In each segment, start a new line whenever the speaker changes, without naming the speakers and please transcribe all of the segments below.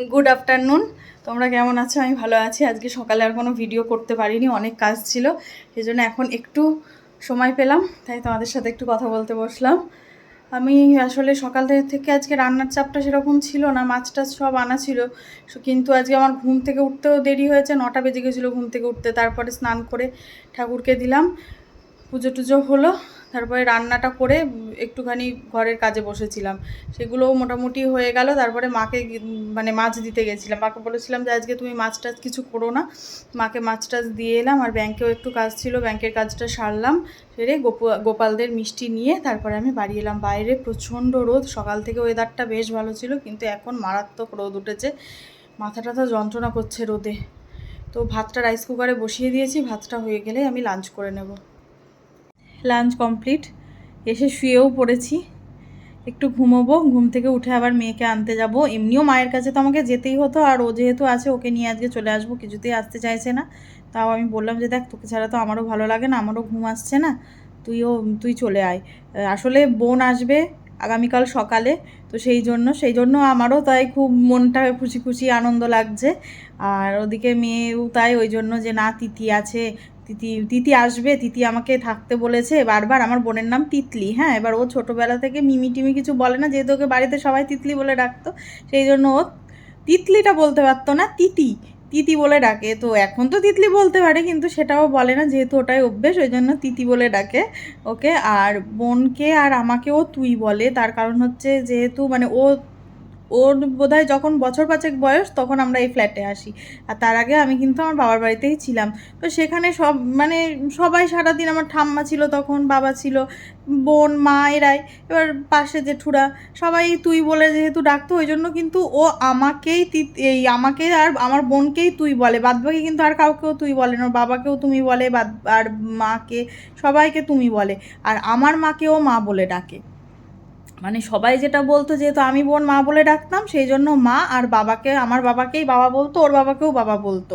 Good afternoon তোমরা কেমন আছো? আমি ভালো আছি। আজকে সকালে আর কোনো ভিডিও করতে পারিনি। অনেক কাজ ছিল। সেই জন্য এখন একটু সময় পেলাম। তাই তোমাদের সাথে একটু কথা বলতে বসলাম। আমি আসলে সকাল থেকে- আজকে রান্নার চাপটা সেরকম ছিল না। মাছ টাছ সব আনা ছিল। কিন্তু আজকে আমার ঘুম থেকে উঠতেও দেরি হয়েছে। নটা বেজে গেছিল ঘুম থেকে উঠতে। তারপরে স্নান করে ঠাকুরকে দিলাম। পুজো টুজো হলো। তারপরে রান্নাটা করে একটুখানি ঘরের কাজে বসেছিলাম। সেগুলোও মোটামুটি হয়ে গেল। তারপরে মাকে মানে মাছ দিতে গেছিলাম। মাকে বলেছিলাম যে, আজকে তুমি মাছ টাছ কিছু করো না। মাকে মাছ টাছ দিয়ে এলাম। আর ব্যাংকেও একটু কাজ ছিল। ব্যাংকের কাজটা সারলাম। সেরে গোপ- গোপালদের মিষ্টি নিয়ে তারপরে আমি বাড়ি এলাম। বাইরে প্রচণ্ড রোদ। সকাল থেকে ওয়েদারটা বেশ ভালো ছিল, কিন্তু এখন মারাত্মক রোদ উঠেছে। মাথা টাথা যন্ত্রণা করছে রোদে। তো ভাতটা রাইস কুকারে বসিয়ে দিয়েছি। ভাতটা হয়ে গেলে আমি লাঞ্চ করে নেব। Lunch complete. এসে শুয়েও পড়েছি। একটু ঘুমোবো, ঘুম থেকে উঠে আবার মেয়েকে আনতে যাব। এমনিও মায়ের কাছে তো আমাকে যেতেই হতো, আর ও যেহেতু আছে, ওকে নিয়ে আজকে চলে আসব, কিছুতেই আসতে চাইছে না। তাও আমি বললাম যে, দেখ, তোকে ছাড়া তো আমারও ভালো লাগে না, আমারও ঘুম আসছে না, তুইও, তুই চলে আয়। আসলে বোন আসবে আগামীকাল সকালে, তো সেই জন্য সেই জন্য আমারও তাই খুব মনটা খুশি খুশি আনন্দ লাগছে। আর ওদিকে মেয়েও তাই, ওই জন্য যে, না, তিথি আছে তিথি তিতি আসবে তিতি আমাকে থাকতে বলেছে। বারবার আমার বোনের নাম তিতলি হ্যাঁ? এবার ও ছোটোবেলা থেকে মিমি টিমি কিছু বলে না, যেহেতু ওকে বাড়িতে সবাই তিতলি বলে ডাকতো, সেই জন্য ও তিতলিটা বলতে পারতো না, তিতি তিতি বলে ডাকে। তো এখন তো তিতলি বলতে পারে, কিন্তু সেটাও বলে না, যেহেতু ওটাই অভ্যেস, ওই জন্য তিতি বলে ডাকে ওকে। আর বোনকে আর আমাকেও তুই বলে, তার কারণ হচ্ছে যেহেতু মানে ও ওর বোধহয় যখন বছর পাঁচেক বয়স, তখন আমরা এই ফ্ল্যাটে আসি। আর তার আগে আমি কিন্তু আমার বাবার বাড়িতেই ছিলাম। তো সেখানে সব মানে সবাই সারাদিন আমার ঠাম্মা ছিল তখন, বাবা ছিল, বোন, মা, এরাই। এবার পাশে জেঠুরা, সবাই তুই বলে যেহেতু ডাকতো, ওই জন্য কিন্তু ও আমাকেই এই আমাকে আর আমার বোনকেই তুই বলে। বাদবাকি কিন্তু আর কাউকেও তুই বলে না। বাবাকেও তুমি বলে, বাদ, আর মাকে, সবাইকে তুমি বলে। আর আমার মাকেও মা বলে ডাকে। মানে সবাই যেটা বলতো যেহেতু আমি বোন, মা বলে ডাকতাম, সেই জন্য মা আর বাবাকে, আমার বাবাকেই বাবা বলতো, ওর বাবাকেও বাবা বলতো।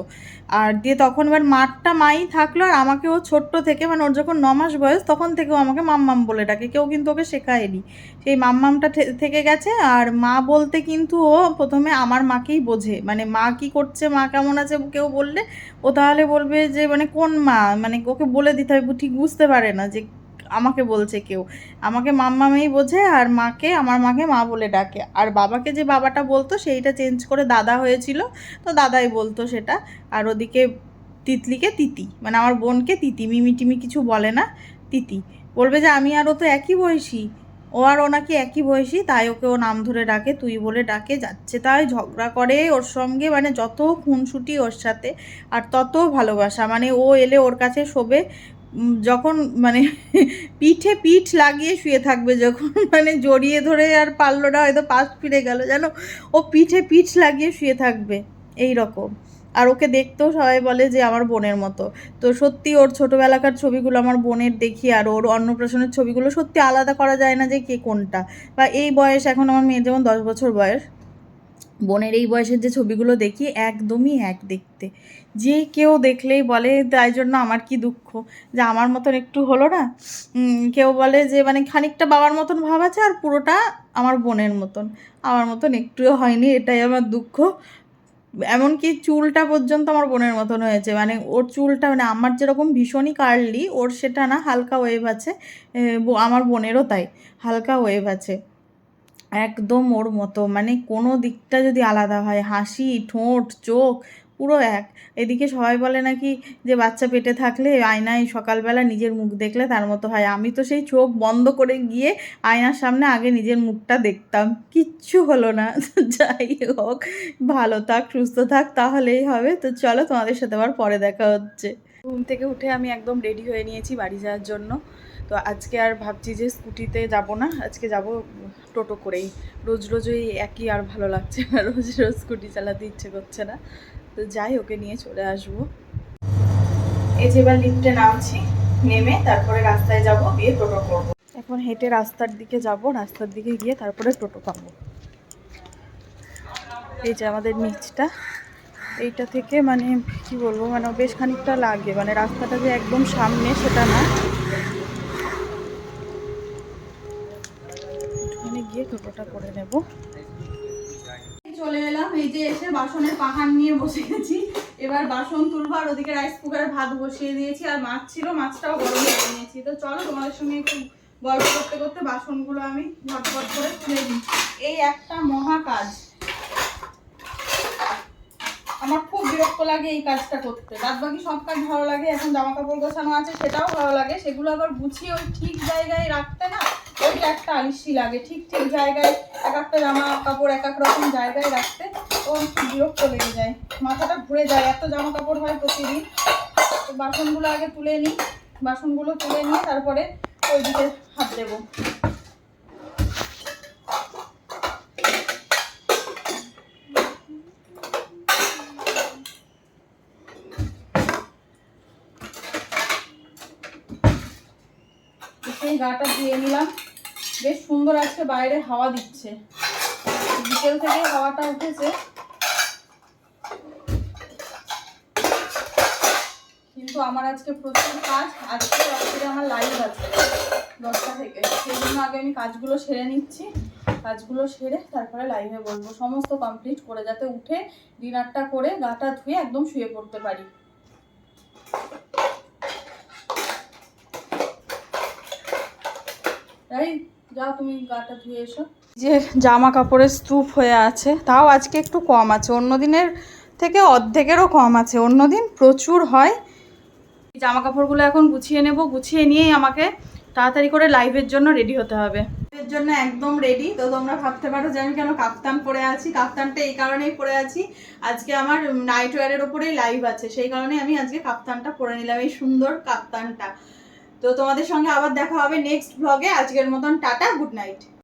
আর দিয়ে তখন এবার মারটা মাই থাকল আর আমাকে ও ছোট্ট থেকে মানে ওর যখন ন মাস বয়স, তখন থেকেও আমাকে মাম্মাম বলে ডাকে। কেউ কিন্তু ওকে শেখায়নি। সেই মাম্মামটা থেকে গেছে আর মা বলতে কিন্তু ও প্রথমে আমার মাকেই বোঝে। মানে মা কি করছে, মা কেমন আছে কেউ বললে, ও তাহলে বলবে যে মানে কোন মা? মানে ওকে বলে দিতে হবে। ঠিক বুঝতে পারে না যে আমাকে বলছে কেউ। আমাকে মাম্মামেই বোঝে আর মাকে, আমার মাকে মা বলে ডাকে। আর বাবাকে যে বাবাটা বলতো, সেইটা চেঞ্জ করে দাদা হয়েছিল। তো দাদাই বলতো সেটা। আর ওদিকে তিতলিকে তিতি। মানে আমার বোনকে তিতি। মিমি টিমি কিছু বলে না, তিতি। বলবে যে, আমি আর ও তো একই বয়সী। ও আর ও নাকি একই বয়সী, তাই ওকে ও নাম ধরে ডাকে, তুই বলে ডাকে, যাচ্ছে তাই ঝগড়া করে ওর সঙ্গে। মানে যত খুনসুটি ওর সাথে, আর তত ভালোবাসা। মানে ও এলে ওর কাছে শোবে যখন মানে পিঠে পিঠ লাগিয়ে শুয়ে থাকবে, যখন মানে জড়িয়ে ধরে আর পারল না হয়তো পাশ ফিরে গেল, যেন ও পিঠে পিঠ লাগিয়ে শুয়ে থাকবে, এই রকম। আর ওকে দেখতেও সবাই বলে যে আমার বোনের মতো। তো সত্যি ওর ছোটোবেলাকার ছবিগুলো আমার বোনের দেখি, আর ওর অন্নপ্রাশনের ছবিগুলো সত্যি আলাদা করা যায় না যে কে কোনটা। বা এই বয়স, এখন আমার মেয়ের যেমন দশ বছর বয়স বোনের এই বয়সের যে ছবিগুলো দেখি একদমই এক দেখতে। যে কেউ দেখলেই বলে, তাই জন্য আমার কি দুঃখ? যে আমার মতন একটু হলো না? কেউ বলে যে মানে খানিকটা বাবার মতন ভাব আছে আর পুরোটা আমার বোনের মতন। আমার মতন একটুও হয়নি, এটাই আমার দুঃখ। এমনকি চুলটা পর্যন্ত আমার বোনের মতন হয়েছে। মানে ওর চুলটা মানে আমার যেরকম ভীষণই কার্লি, ওর সেটা না হালকা ওয়েভ আছে। আমার বোনেরও তাই, হালকা ওয়েভ আছে। একদম ওর মতো। মানে কোনো দিকটা যদি আলাদা হয়, হাসি, ঠোঁট, চোখ, পুরো এক। এদিকে সবাই বলে নাকি যে বাচ্চা পেটে থাকলে আয়নায় সকালবেলা নিজের মুখ দেখলে তার মতো হয়। আমি তো সেই চোখ বন্ধ করে গিয়ে আয়নার সামনে আগে নিজের মুখটা দেখতাম। কিচ্ছু হলো না। যাই হোক, ভালো থাক, সুস্থ থাক, তাহলেই হবে। তো চলো তোমাদের সাথে আবার পরে দেখা হচ্ছে। ঘুম থেকে উঠে আমি একদম রেডি হয়ে নিয়েছি বাড়ি যাওয়ার জন্য। তো আজকে আর ভাবছি যে স্কুটিতে যাব না, আজকে যাব টোটো করেই। রোজ রোজ ওই একই আর ভালো লাগছে না, রোজ রোজ স্কুটি চালাতে ইচ্ছে করছে না। তো যাই ওকে নিয়ে চলে আসব। এই যে এবার লিফটে নামছি, নেমে তারপরে রাস্তায় যাব দিয়ে টোটো করব। এখন হেঁটে রাস্তার দিকে যাব, রাস্তার দিকে গিয়ে তারপরে টোটো পাবো। এই যে আমাদের নিচটা। এইটা থেকে মানে কি বলব মানে বেশ খানিকটা লাগে। মানে রাস্তাটা যে একদম সামনে, সেটা না। গিয়ে টোটোটা করে নেব। চলে এলাম। এই যে এসে বাসনের পাহাড় নিয়ে বসে গেছি। এবার বাসন তুলবো আর ওদিকে রাইস কুকারে ভাত বসিয়ে দিয়েছি। আর মাছ ছিল, মাছটাও গরম করে নিয়েছি। তো চলো, তোমাদের সঙ্গে একটু গল্প করতে করতে বাসনগুলো আমি ঝটপট করে তুলে দিই। এই একটা মহা কাজ আমার খুব বিরক্ত লাগে এই কাজটা করতে। বাদ বাকি সব কাজ ভালো লাগে, এখন জামা কাপড় গোছানো আছে, সেটাও ভালো লাগে। সেগুলো আবার গুছিয়ে ওই ঠিক জায়গায় রাখতে না ওইটা একটা আলিসি লাগে, ঠিক ঠিক জায়গায়, এক একটা জামা কাপড় এক এক রকম জায়গায় রাখতে ও বিরক্ত লেগে যায়। মাথাটা ঘুরে যায়, এত জামা কাপড় হয় প্রতিদিন। তো বাসনগুলো আগে তুলে নিই, বাসনগুলো তুলে নিয়ে তারপরে ওইদিকে হাত দেবো। সেই গাটা ধুয়ে নিলাম। বেশ সুন্দর আজকে বাইরে হাওয়া দিচ্ছে। বিকেল থেকে হাওয়াটা উঠেছে। কিন্তু আমার আজকে প্রচুর কাজ, আজকে রাত্রে আমার লাইভ আছে দশটা থেকে। সেই জন্য আগে আমি কাজগুলো সেরে নিচ্ছি। কাজগুলো সেরে তারপরে লাইভে বলব সমস্ত কমপ্লিট করে যাতে উঠে ডিনারটা করে গাটা ধুয়ে একদম শুয়ে পড়তে পারি। এই যাও তুমি গাটা ধুয়ে এসো। যে জামা কাপড়ের স্তূপ হয়ে আছে তাও আজকে একটু কম আছে। অন্য দিনের থেকে অর্ধেকেরও কম আছে। অন্য দিন প্রচুর হয়। জামা কাপড়গুলো এখন গুছিয়ে নেব। গুছিয়ে নিয়েই আমাকে তাড়াতাড়ি করে লাইভের জন্য রেডি হতে হবে। এর জন্য একদম রেডি। তো তোমরা ভাবতে পারো যে আমি কেন কাপ্তান পরে আছি। কাপ্তানটা এই কারণেই পরে আছি। আজকে আমার নাইট ওয়ারের ওপরেই লাইভ আছে। সেই কারণে আমি আজকে কাপ্তানটা পরে নিলাম। এই সুন্দর কাপ্তানটা তো তোমাদের সঙ্গে আবার দেখা হবে নেক্সট ব্লগে আজকের মতন টাটা গুড নাইট